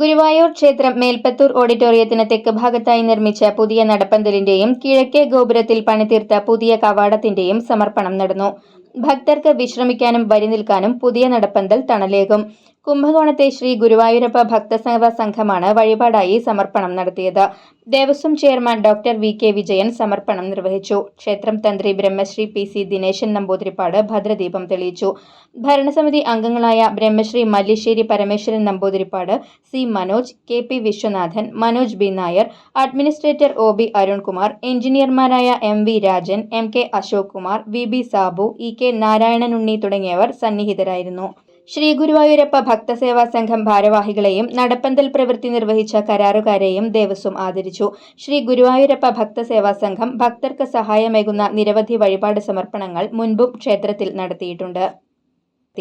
ഗുരുവായൂർ ക്ഷേത്രം മേൽപ്പത്തൂർ ഓഡിറ്റോറിയത്തിന് തെക്ക് ഭാഗത്തായി നിർമ്മിച്ച പുതിയ നടപ്പന്തലിന്റെയും കിഴക്കേ ഗോപുരത്തിൽ പണിതീർത്ത പുതിയ കവാടത്തിന്റെയും സമർപ്പണം നടന്നു. ഭക്തർക്ക് വിശ്രമിക്കാനും വരി നിൽക്കാനും പുതിയ നടപ്പന്തൽ തണലേകും. കുംഭകോണത്തെ ശ്രീ ഗുരുവായൂരപ്പ ഭക്തസേവ സംഘമാണ് വഴിപാടായി സമർപ്പണം നടത്തിയത്. Devaswom chairman doctor V K Vijayan സമർപ്പണം നിർവഹിച്ചു. ക്ഷേത്രം തന്ത്രി ബ്രഹ്മശ്രീ പി സി ദിനേശൻ നമ്പൂതിരിപ്പാട് ഭദ്രദീപം തെളിയിച്ചു. ഭരണസമിതി അംഗങ്ങളായ Brahmasri Mallissery Parameswaran Namboothiripad C Manoj K P Viswanathan Manoj B Nair administrator O B Arunkumar എഞ്ചിനീയർമാരായ M V Rajan M K Ashok Kumar V B Sabu E K Narayananunni തുടങ്ങിയവർ സന്നിഹിതരായിരുന്നു. ശ്രീ ഗുരുവായൂരപ്പ ഭക്തസേവാ സംഘം ഭാരവാഹികളെയും നടപ്പന്തൽ പ്രവൃത്തി നിർവഹിച്ച കരാറുകാരെയും ദേവസ്വം ആദരിച്ചു. ശ്രീ ഗുരുവായൂരപ്പ ഭക്തസേവാ സംഘം ഭക്തർക്ക് സഹായമേകുന്ന നിരവധി വഴിപാട് സമർപ്പണങ്ങൾ മുൻപും ക്ഷേത്രത്തിൽ നടത്തിയിട്ടുണ്ട്.